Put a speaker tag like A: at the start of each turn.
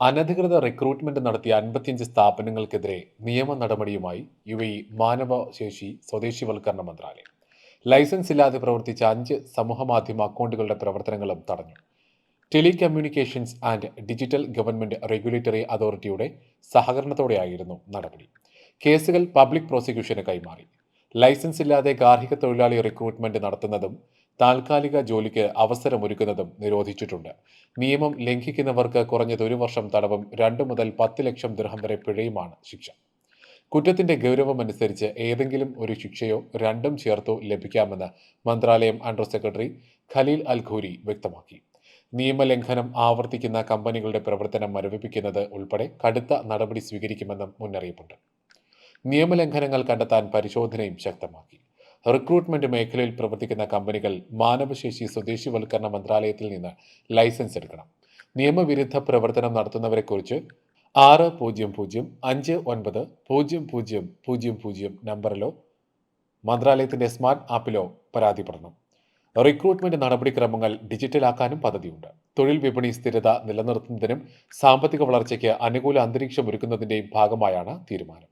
A: അനധികൃത റിക്രൂട്ട്മെന്റ് നടത്തിയ അൻപത്തിയഞ്ച് സ്ഥാപനങ്ങൾക്കെതിരെ നിയമ നടപടിയുമായി യു എ മാനവശേഷി സ്വദേശിവൽക്കരണ മന്ത്രാലയം. ലൈസൻസ് ഇല്ലാതെ പ്രവർത്തിച്ച അഞ്ച് സമൂഹമാധ്യമ അക്കൗണ്ടുകളുടെ പ്രവർത്തനങ്ങളും തടഞ്ഞു. Telecommunications and digital government regulatory അതോറിറ്റിയുടെ സഹകരണത്തോടെയായിരുന്നു നടപടി. കേസുകൾ പബ്ലിക് പ്രോസിക്യൂഷന് കൈമാറി. ലൈസൻസ് ഇല്ലാതെ ഗാർഹിക തൊഴിലാളി റിക്രൂട്ട്മെന്റ് നടത്തുന്നതും താൽക്കാലിക ജോലിക്ക് അവസരമൊരുക്കുന്നതും നിരോധിച്ചിട്ടുണ്ട്. നിയമം ലംഘിക്കുന്നവർക്ക് കുറഞ്ഞത് ഒരു വർഷം തടവും രണ്ടു മുതൽ പത്ത് ലക്ഷം ദൃഹം വരെ പിഴയുമാണ് ശിക്ഷ. കുറ്റത്തിന്റെ ഗൗരവമനുസരിച്ച് ഏതെങ്കിലും ഒരു ശിക്ഷയോ രണ്ടും ചേർത്തോ ലഭിക്കാമെന്ന് മന്ത്രാലയം under secretary Khalil Al Khouri വ്യക്തമാക്കി. നിയമലംഘനം ആവർത്തിക്കുന്ന കമ്പനികളുടെ പ്രവർത്തനം മരവിപ്പിക്കുന്നത് ഉൾപ്പെടെ കടുത്ത നടപടി സ്വീകരിക്കുമെന്നും മുന്നറിയിപ്പുണ്ട്. നിയമലംഘനങ്ങൾ കണ്ടെത്താൻ പരിശോധനയും ശക്തമാക്കി. റിക്രൂട്ട്മെന്റ് മേഖലയിൽ പ്രവർത്തിക്കുന്ന കമ്പനികൾ മാനവശേഷി സ്വദേശിവൽക്കരണ മന്ത്രാലയത്തിൽ നിന്ന് ലൈസൻസ് എടുക്കണം. നിയമവിരുദ്ധ പ്രവർത്തനം നടത്തുന്നവരെക്കുറിച്ച് ആറ് പൂജ്യം പൂജ്യം അഞ്ച് ഒൻപത് പൂജ്യം പൂജ്യം പൂജ്യം പൂജ്യം നമ്പറിലോ മന്ത്രാലയത്തിന്റെ സ്മാർട്ട് ആപ്പിലോ പരാതിപ്പെടണം. റിക്രൂട്ട്മെന്റ് നടപടിക്രമങ്ങൾ ഡിജിറ്റലാക്കാനും പദ്ധതിയുണ്ട്. തൊഴിൽ വിപണി സ്ഥിരത നിലനിർത്തുന്നതിനും സാമ്പത്തിക വളർച്ചയ്ക്ക് അനുകൂല അന്തരീക്ഷം ഒരുക്കുന്നതിന്റെയും ഭാഗമായാണ് തീരുമാനം.